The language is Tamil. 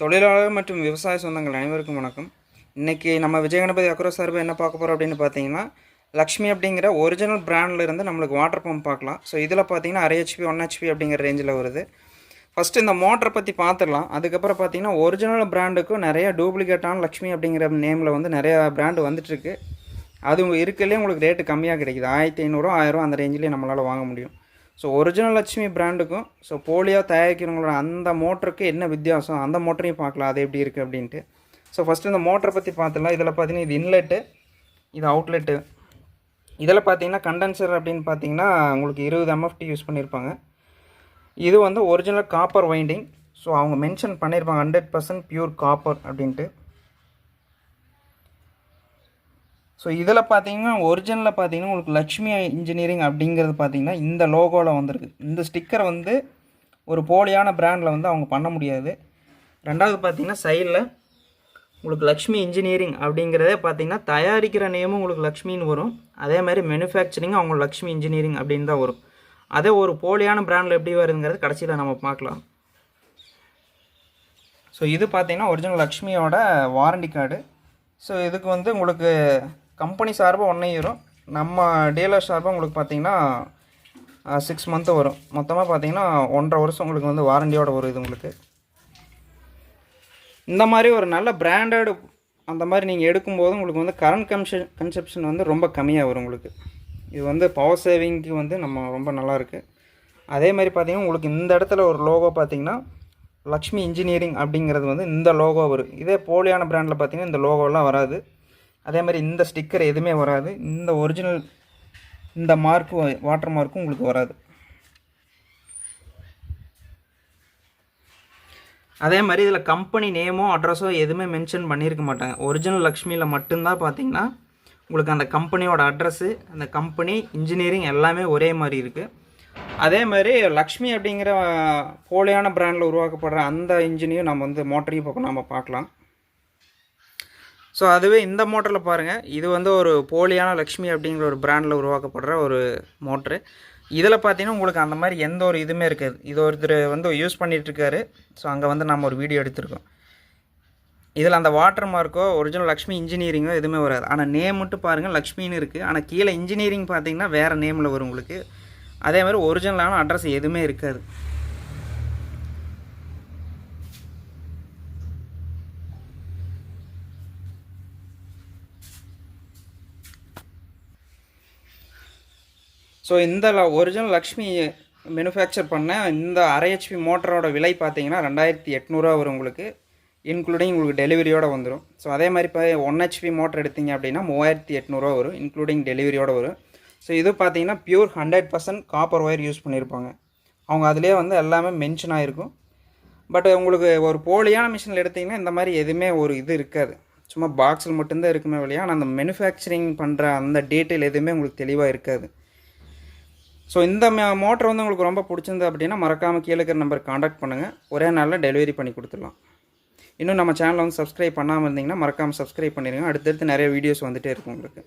தொழிலாளர் மற்றும் விவசாய சொந்தங்கள் அனைவருக்கும் வணக்கம். இன்றைக்கி நம்ம விஜயகணபதி அக்ரோ சார்பு என்ன பார்க்க போகிறோம் அப்படின்னு பார்த்தீங்கன்னா லக்ஷ்மி அப்படிங்கிற ஒரிஜினல் பிராண்டில் இருந்து நம்மளுக்கு வாட்டர் பம்ப் பார்க்கலாம். ஸோ இதில் பார்த்தீங்கன்னா அரை ஹெச்பி ஒன் ஹெச்பி அப்படிங்கிற ரேஞ்சில் வருது. ஃபஸ்ட்டு இந்த மோட்டரை பற்றி பார்த்துடலாம். அதுக்கப்புறம் பார்த்தீங்கன்னா ஒரிஜினல் பிராண்டுக்கும் நிறைய டூப்ளிகேட்டான லக்ஷ்மி அப்படிங்கிற நேமில் வந்து நிறையா பிராண்டு வந்துட்டுருக்கு அது இருக்கிறதுலே உங்களுக்கு ரேட்டு கம்மியாக கிடைக்குது. ஆயிரத்தி ஐநூறுரூவா ஆயிரம் அந்த ரேஞ்சிலே நம்மளால் வாங்க முடியும். ஸோ ஒரிஜினல் லட்சுமி பிராண்டுக்கும் ஸோ போலியாக தயாரிக்கிறவங்களோட அந்த மோட்டருக்கு என்ன வித்தியாசம்? அந்த மோட்டரையும் பார்க்கலாம். அது எப்படி இருக்குது அப்படின்ட்டு. ஸோ ஃபஸ்ட்டு இந்த மோட்டரை பற்றி பார்த்துலாம் இதில் பார்த்தீங்கன்னா இது இன்லெட்டு இது அவுட்லெட்டு இதில் பார்த்தீங்கன்னா கண்டென்சர் அப்படின்னு பார்த்தீங்கன்னா உங்களுக்கு இருபது எம்எஃப்டி யூஸ் பண்ணியிருப்பாங்க. இது வந்து ஒரிஜினல் காப்பர் வைண்டிங் ஸோ அவங்க மென்ஷன் பண்ணியிருப்பாங்க ஹண்ட்ரட் பர்சன்ட் பியூர் காப்பர் அப்படின்ட்டு. ஸோ இதில் பார்த்தீங்கன்னா ஒரிஜினலில் பார்த்தீங்கன்னா உங்களுக்கு லக்ஷ்மி இன்ஜினியரிங் அப்படிங்கிறது பார்த்தீங்கன்னா இந்த லோகோவில் வந்திருக்கு. இந்த ஸ்டிக்கரை வந்து ஒரு போலியான பிராண்டில் வந்து அவங்க பண்ண முடியாது. ரெண்டாவது பார்த்தீங்கன்னா சைடில் உங்களுக்கு லக்ஷ்மி இன்ஜினியரிங் அப்படிங்கிறதே பார்த்தீங்கன்னா தயாரிக்கிற நேமும் உங்களுக்கு லக்ஷ்மின்னு வரும். அதே மாதிரி மேனுஃபேக்சரிங் அவங்க லக்ஷ்மி இன்ஜினியரிங் அப்படின்னு தான் வரும். அதே ஒரு போலியான பிராண்டில் எப்படி வருதுங்கிறது கடைசியில் நம்ம பார்க்கலாம். ஸோ இது பார்த்தீங்கன்னா ஒரிஜினல் லக்ஷ்மியோட வாரண்டி கார்டு ஸோ இதுக்கு வந்து உங்களுக்கு கம்பெனி சார்பாக ஒன் இயரும் நம்ம டீலர் சார்பாக உங்களுக்கு பார்த்தீங்கன்னா சிக்ஸ் மந்த்து வரும். மொத்தமாக பார்த்தீங்கன்னா ஒன்றரை வருஷம் உங்களுக்கு வந்து வாரண்டியோட வரும் இது உங்களுக்கு. இந்த மாதிரி ஒரு நல்ல பிராண்டட் அந்த மாதிரி நீங்கள் எடுக்கும்போது உங்களுக்கு வந்து கரண்ட் கன்ச கன்செப்ஷன் வந்து ரொம்ப கம்மியாக வரும் உங்களுக்கு. இது வந்து பவர் சேவிங்க்கு வந்து நம்ம ரொம்ப நல்லா இருக்குது அதே மாதிரி பார்த்தீங்கன்னா உங்களுக்கு இந்த இடத்துல ஒரு லோகோ பார்த்தீங்கன்னா லக்ஷ்மி இன்ஜினியரிங் அப்படிங்கிறது வந்து இந்த லோகோ வரும். இதே போலியான பிராண்டில் பார்த்தீங்கன்னா இந்த லோகோலாம் வராது. அதே மாதிரி இந்த ஸ்டிக்கர் எதுவுமே வராது. இந்த ஒரிஜினல் இந்த மார்க்கு வாட்டர் மார்க்கும் உங்களுக்கு வராது. அதே மாதிரி இதில் கம்பெனி நேமோ அட்ரஸோ எதுவுமே மென்ஷன் பண்ணியிருக்க மாட்டாங்க. ஒரிஜினல் லக்ஷ்மியில் மட்டும்தான் பார்த்தீங்கன்னா உங்களுக்கு அந்த கம்பெனியோட அட்ரஸ்ஸு அந்த கம்பெனி இன்ஜினியரிங் எல்லாமே ஒரே மாதிரி இருக்குது அதே மாதிரி லக்ஷ்மி அப்படிங்கிற போலியான பிராண்டில் உருவாக்கப்படுற அந்த இன்ஜினையும் நம்ம வந்து மோட்டரையும் பக்கம் நம்ம பார்க்கலாம். ஸோ அதுவே இந்த மோட்டரில் பாருங்கள் இது வந்து ஒரு போலியான லக்ஷ்மி அப்படிங்கிற ஒரு பிராண்டில் உருவாக்கப்படுற ஒரு மோட்ரு இதில் பார்த்தீங்கன்னா உங்களுக்கு அந்த மாதிரி எந்த ஒரு இதுவுமே இருக்காது. இது ஒருத்தர் வந்து யூஸ் பண்ணிகிட்ருக்காரு ஸோ அங்கே வந்து நம்ம ஒரு வீடியோ எடுத்திருக்கோம். இதில் அந்த வாட்டர் மார்க்கோ ஒரிஜினல் லக்ஷ்மி இன்ஜினியரிங்கோ எதுவுமே வராது. ஆனால் நேம் மட்டும் பாருங்கள் லக்ஷ்மின்னு இருக்குது ஆனால் கீழே இன்ஜினியரிங் பார்த்தீங்கன்னா வேறு நேமில் வரும் உங்களுக்கு. அதே மாதிரி ஒரிஜினலான அட்ரஸ் எதுவுமே இருக்காது. ஸோ இந்த ஒரிஜினல் லக்ஷ்மி மேனுஃபேக்சர் பண்ண இந்த அரை ஹெச்பி மோட்டரோட விலை பார்த்தீங்கன்னா ரெண்டாயிரத்தி எட்நூறுவா வரும் உங்களுக்கு. இன்க்ளூடிங் உங்களுக்கு டெலிவரியோடு வந்துடும் ஸோ அதே மாதிரி இப்போ ஒன் ஹெச்பி மோட்டர் எடுத்தீங்க அப்படின்னா மூவாயிரத்தி எட்நூறுவா வரும். இன்க்ளூடிங் டெலிவரியோட வரும். ஸோ இது பார்த்தீங்கன்னா pure hundred percent copper wire use பண்ணியிருப்பாங்க அவங்க அதிலே வந்து எல்லாமே மென்ஷன் ஆகிருக்கும் பட் உங்களுக்கு ஒரு போலியான மிஷினில் எடுத்திங்கன்னா இந்த மாதிரி எதுவுமே ஒரு இது இருக்காது. சும்மா பாக்ஸில் மட்டும்தான் இருக்குமே வழியா ஆனால் அந்த மேனுஃபேக்சரிங் பண்ணுற அந்த டீட்டெயில் எதுவுமே உங்களுக்கு தெளிவாக இருக்காது. ஸோ இந்த மோட்டர் வந்து உங்களுக்கு ரொம்ப பிடிச்சிருந்து அப்படின்னா மறக்காமல் கீழே இருக்கிற நம்பருக்கு காண்டாக்ட் பண்ணுங்கள் ஒரே நாளில் டெலிவரி பண்ணி கொடுத்துடலாம். இன்னும் நம்ம சேனலை வந்து சப்ஸ்கிரைப் பண்ணாமல் இருந்தீங்கன்னா மறக்காமல் சப்ஸ்கிரைப் பண்ணிடுங்க அடுத்தடுத்து நிறைய வீடியோஸ் வந்துகிட்டே இருக்கும் உங்களுக்கு.